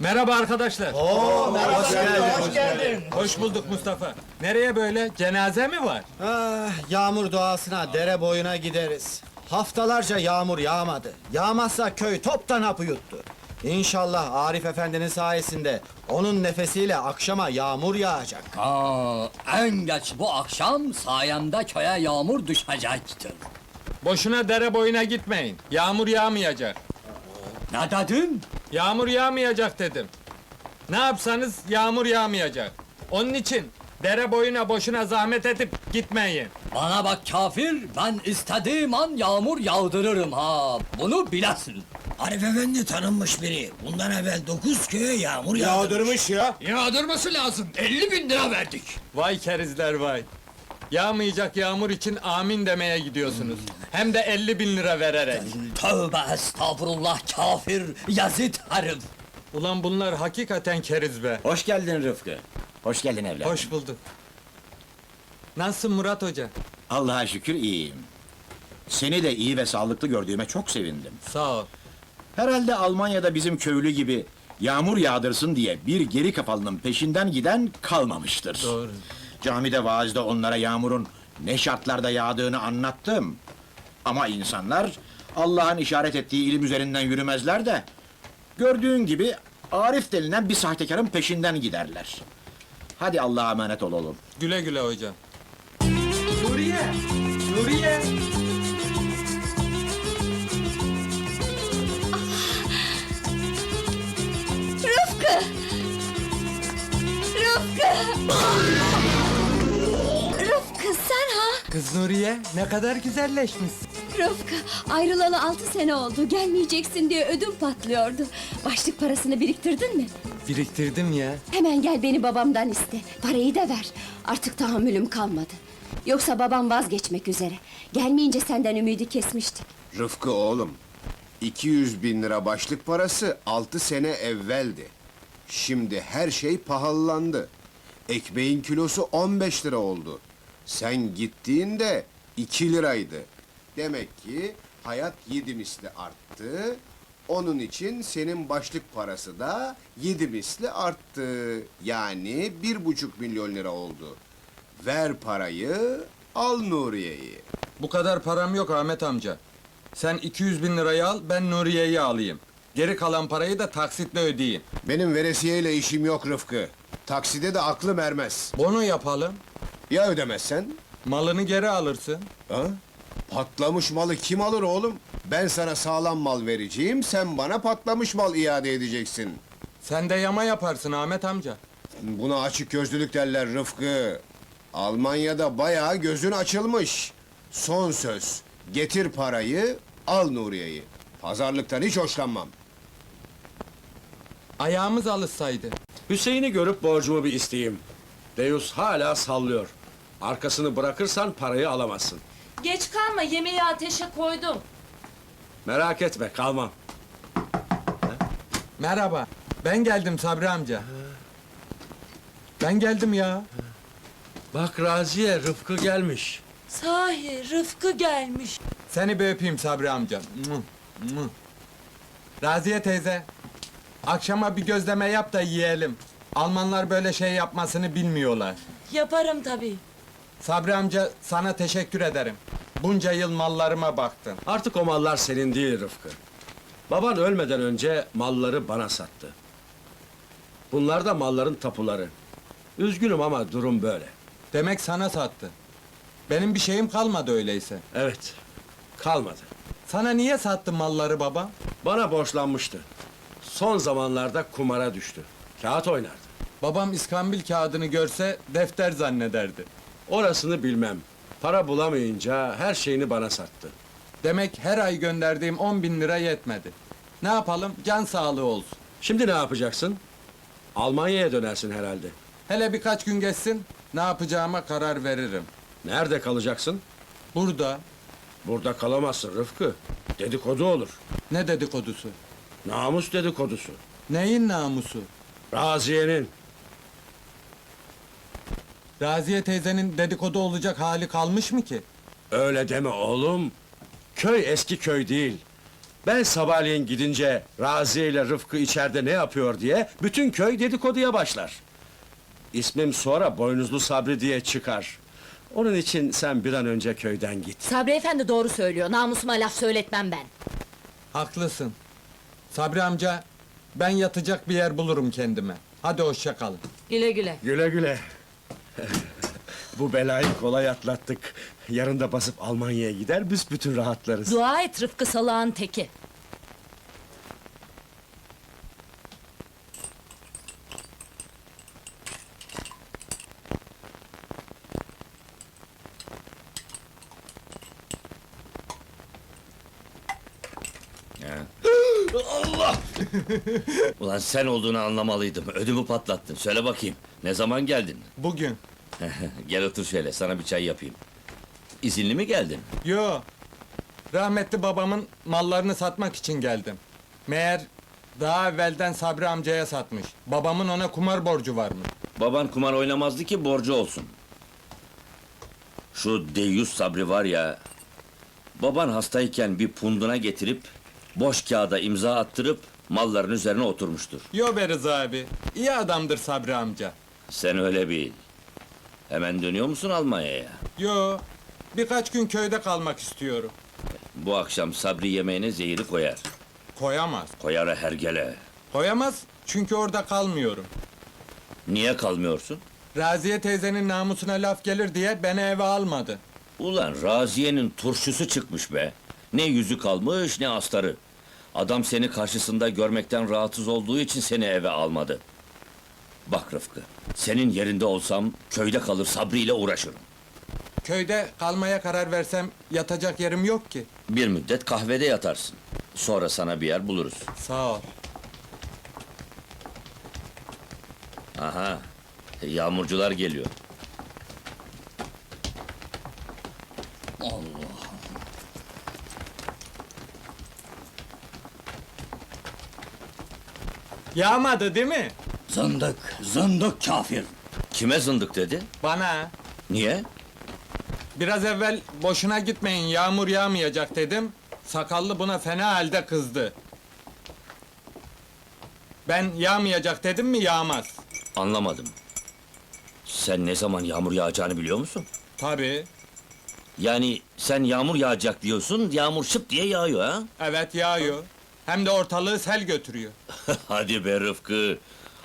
Merhaba arkadaşlar. Hoş geldin. Hoş geldin. Hoş bulduk Mustafa. Nereye böyle? Cenaze mi var? Ah, yağmur doğasına, dere boyuna gideriz. Haftalarca yağmur yağmadı. Yağmazsa köy toptan hapı yuttu. İnşallah Arif Efendi'nin sayesinde onun nefesiyle akşama yağmur yağacak. Aa, en geç bu akşam sayemde köye yağmur düşecektir. Boşuna dere boyuna gitmeyin. Yağmur yağmayacak. Ne dedin? Yağmur yağmayacak dedim. Ne yapsanız yağmur yağmayacak. Onun için dere boyuna boşuna zahmet edip gitmeyin. Bana bak kafir, ben istediğim an yağmur yağdırırım ha. Bunu bilesin. Arif Efendi tanınmış biri. Bundan evvel dokuz köye yağmur yağdı. Yağdırmış ya. Yağdırması lazım. 50 bin lira verdik. Vay kerizler vay. Yağmayacak yağmur için amin demeye gidiyorsunuz. Hem de 50 bin lira vererek. Tövbe estağfurullah kafir, yazit herif. Ulan bunlar hakikaten keriz be. Hoş geldin Rıfkı. Hoş geldin evladım. Hoş bulduk. Nasılsın Murat Hoca? Allah'a şükür iyiyim. Seni de iyi ve sağlıklı gördüğüme çok sevindim. Sağ ol. Herhalde Almanya'da bizim köylü gibi yağmur yağdırsın diye bir geri kafalının peşinden giden kalmamıştır. Doğru. Camide vaazda onlara yağmurun ne şartlarda yağdığını anlattım. Ama insanlar Allah'ın işaret ettiği ilim üzerinden yürümezler de gördüğün gibi Arif denilen bir sahtekarın peşinden giderler. Hadi Allah'a emanet olalım. Güle güle hocam. Nuriye! Nuriye! Rıfkı! Rıfkı! Rıfkı sen ha? Kız Nuriye ne kadar güzelleşmişsin. Rıfkı ayrılalı altı sene oldu. Gelmeyeceksin diye ödüm patlıyordu. Başlık parasını biriktirdin mi? Biriktirdim ya. Hemen gel beni babamdan iste. Parayı da ver. Artık tahammülüm kalmadı. Yoksa babam vazgeçmek üzere. Gelmeyince senden ümidi kesmiştik. Rıfkı oğlum. 200 bin lira başlık parası 6 sene evveldi. Şimdi her şey pahalandı. Ekmeğin kilosu 15 lira oldu. Sen gittiğinde 2 liraydı. Demek ki hayat yedi misli arttı. Onun için senin başlık parası da yedi misli arttı. Yani bir buçuk milyon lira oldu. Ver parayı, al Nuriye'yi. Bu kadar param yok Ahmet amca. Sen 200 bin lirayı al, ben Nuriye'yi alayım. Geri kalan parayı da taksitle ödeyeyim. Benim veresiyeyle işim yok Rıfkı. Takside de aklım ermez. Bono yapalım, Ya ödemezsen? malını geri alırsın. Ha? Patlamış malı kim alır oğlum? Ben sana sağlam mal vereceğim, sen bana patlamış mal iade edeceksin. Sen de yama yaparsın Ahmet amca. Buna açık gözlülük derler Rıfkı. Almanya'da bayağı gözün açılmış. Son söz. Getir parayı, al Nuriye'yi. Pazarlıktan hiç hoşlanmam. Ayağımız alışsaydı. Hüseyin'i görüp borcumu bir isteyeyim. Deus hala sallıyor. Arkasını bırakırsan parayı alamazsın. Geç kalma yemeği ateşe koydum. Merak etme kalmam. Merhaba, ben geldim Sabri amca. Ben geldim ya. Bak Raziye Rıfkı gelmiş. Sahi Rıfkı gelmiş. Seni bir öpeyim Sabri amca. Raziye teyze, akşama bir gözleme yap da yiyelim. Almanlar böyle şey yapmasını bilmiyorlar. Yaparım tabii. Sabri amca sana teşekkür ederim. Bunca yıl mallarıma baktın. Artık o mallar senin değil Rıfkı. Baban ölmeden önce malları bana sattı. Bunlar da malların tapuları. Üzgünüm ama durum böyle. Demek sana sattı. Benim bir şeyim kalmadı öyleyse. Evet, kalmadı. Sana niye sattı malları baba? Bana borçlanmıştı. Son zamanlarda kumara düştü. Kağıt oynardı. Babam iskambil kağıdını görse defter zannederdi. Orasını bilmem. Para bulamayınca her şeyini bana sattı. Demek her ay gönderdiğim 10 bin lira yetmedi. Ne yapalım? Can sağlığı olsun. Şimdi ne yapacaksın? Almanya'ya dönersin herhalde. Hele birkaç gün geçsin, ne yapacağıma karar veririm. Nerede kalacaksın? Burada Burada kalamazsın Rıfkı. Dedikodu olur. ne dedikodusu? Namus dedikodusu. Neyin namusu? Raziye'nin. Raziye teyzenin dedikodu olacak hali kalmış mı ki? Öyle deme oğlum. Köy eski köy değil. Ben sabahleyin gidince Raziye ile Rıfkı içeride ne yapıyor diye bütün köy dedikoduya başlar. İsmim sonra Boynuzlu Sabri diye çıkar. Onun için sen bir an önce köyden git. Sabri efendi doğru söylüyor. Namusuma laf söyletmem ben. Haklısın. Sabri amca, ben yatacak bir yer bulurum kendime. Hadi hoşça kalın. Güle güle. Güle güle. Bu belayı kolay atlattık. Yarın da basıp Almanya'ya gider büsbütün rahatlarız. Dua et Rıfkı salağın teki. Ulan sen olduğunu anlamalıydım. Ödümü patlattın. Söyle bakayım. Ne zaman geldin? Bugün. Gel otur şöyle. Sana bir çay yapayım. İzinli mi geldin? Yo. Rahmetli babamın mallarını satmak için geldim. Meğer daha evvelden Sabri amcaya satmış. Babamın ona kumar borcu varmış. Baban kumar oynamazdı ki borcu olsun. Şu deyyus sabri var ya... Baban hastayken bir punduna getirip... Boş kağıda imza attırıp... Malların üzerine oturmuştur. Yo be Rıza abi. İyi adamdır Sabri amca. Sen öyle bil. Hemen dönüyor musun Almanya'ya? Yo. Birkaç gün köyde kalmak istiyorum. Bu akşam sabri yemeğine zehiri koyar. Koyamaz. Koyar hergele. Koyamaz çünkü orada kalmıyorum. Niye kalmıyorsun? Raziye teyzenin namusuna laf gelir diye beni eve almadı. Ulan Raziye'nin turşusu çıkmış be. Ne yüzü kalmış ne astarı. Adam seni karşısında görmekten rahatsız olduğu için seni eve almadı. Bak Rıfkı, senin yerinde olsam köyde kalır Sabri ile uğraşırım. Köyde kalmaya karar versem yatacak yerim yok ki. Bir müddet kahvede yatarsın. Sonra sana bir yer buluruz. Sağ ol. Aha, yağmurcular geliyor. Yağmadı değil mi? Zındık, zındık kafir. Kime zındık dedi? Bana. Niye? Biraz evvel boşuna gitmeyin yağmur yağmayacak dedim. Sakallı buna fena halde kızdı. Ben yağmayacak dedim mi yağmaz. Anlamadım. Sen ne zaman yağmur yağacağını biliyor musun? Tabii. Yani sen yağmur yağacak diyorsun, yağmur şıp diye yağıyor ha? Evet yağıyor. Hem de ortalığı sel götürüyor. Hadi be Rıfkı.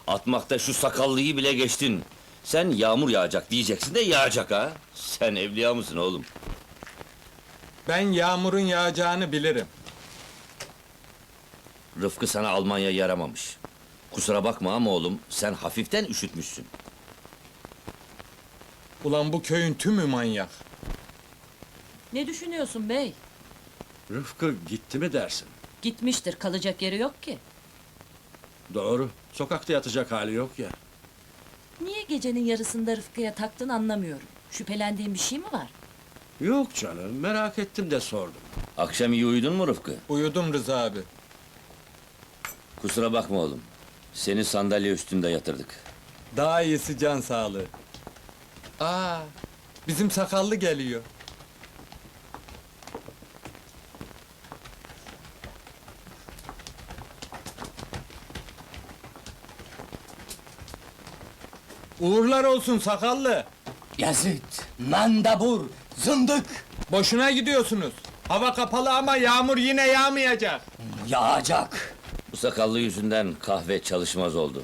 Atmakta şu sakallıyı bile geçtin. Sen yağmur yağacak diyeceksin de yağacak ha. Sen evliya mısın oğlum? Ben yağmurun yağacağını bilirim. Rıfkı sana Almanya yaramamış. Kusura bakma ama oğlum, sen hafiften üşütmüşsün. Ulan bu köyün tümü manyak. Ne düşünüyorsun bey? Rıfkı gitti mi dersin? Gitmiştir, kalacak yeri yok ki. Doğru. Sokakta yatacak hali yok ya. Niye gecenin yarısında Rıfkı'ya taktın anlamıyorum. Şüphelendiğin bir şey mi var? Yok canım, merak ettim de sordum. Akşam iyi uyudun mu Rıfkı? Uyudum Rıza abi. Kusura bakma oğlum. Seni sandalye üstünde yatırdık. Daha iyisi can sağlığı. Aa, bizim sakallı geliyor. Uğurlar olsun sakallı. Yazıt, mandabur, zındık. Boşuna gidiyorsunuz. Hava kapalı ama yağmur yine yağmayacak. Yağacak. Bu sakallı yüzünden kahve çalışmaz oldu.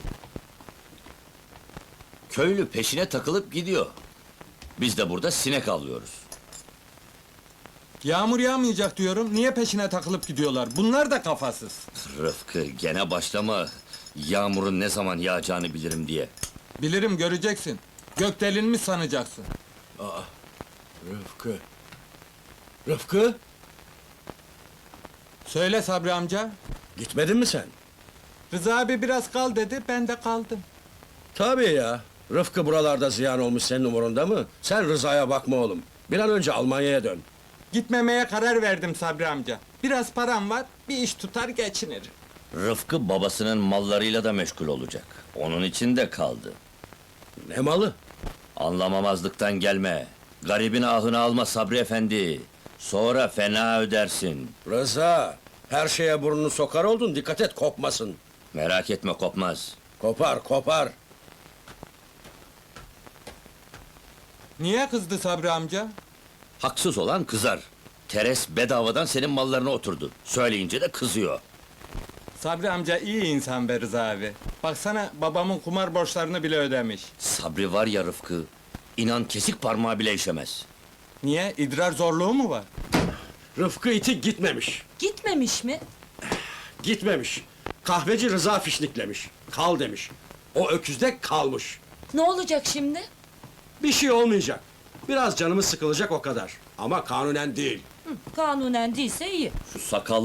Köylü peşine takılıp gidiyor. Biz de burada sinek avlıyoruz. Yağmur yağmayacak diyorum. Niye peşine takılıp gidiyorlar? Bunlar da kafasız. Rıfkı gene başlama. Yağmurun ne zaman yağacağını bilirim diye. Bilirim göreceksin. Gök delinmiş sanacaksın. Rıfkı. Rıfkı, Söyle Sabri amca. gitmedin mi sen? Rıza abi biraz kal dedi, ben de kaldım. Tabii ya. Rıfkı buralarda ziyan olmuş senin umurunda mı? Sen Rıza'ya bakma oğlum. Bir an önce Almanya'ya dön. Gitmemeye karar verdim Sabri amca. Biraz param var, bir iş tutar geçinirim. Rıfkı babasının mallarıyla da meşgul olacak. Onun için de kaldı. Ne malı? Anlamamazlıktan gelme. Garibin ahını alma Sabri efendi. Sonra fena ödersin. Rıza, Her şeye burnunu sokar oldun, dikkat et kopmasın. Merak etme kopmaz. Kopar, kopar. Niye kızdı Sabri amca? Haksız olan kızar. Teres bedavadan senin mallarına oturdu. Söyleyince de kızıyor. Sabri amca iyi insan be Rıza abi. Baksana babamın kumar borçlarını bile ödemiş. Sabri var ya Rıfkı. İnan kesik parmağı bile işemez. Niye? İdrar zorluğu mu var? Rıfkı iti gitmemiş. Gitmemiş mi? Gitmemiş. Kahveci Rıza fişniklemiş. Kal demiş. O öküzde kalmış. Ne olacak şimdi? Bir şey olmayacak. Biraz canımız sıkılacak o kadar. Ama kanunen değil. Hı, kanunen değilse iyi. Şu sakallı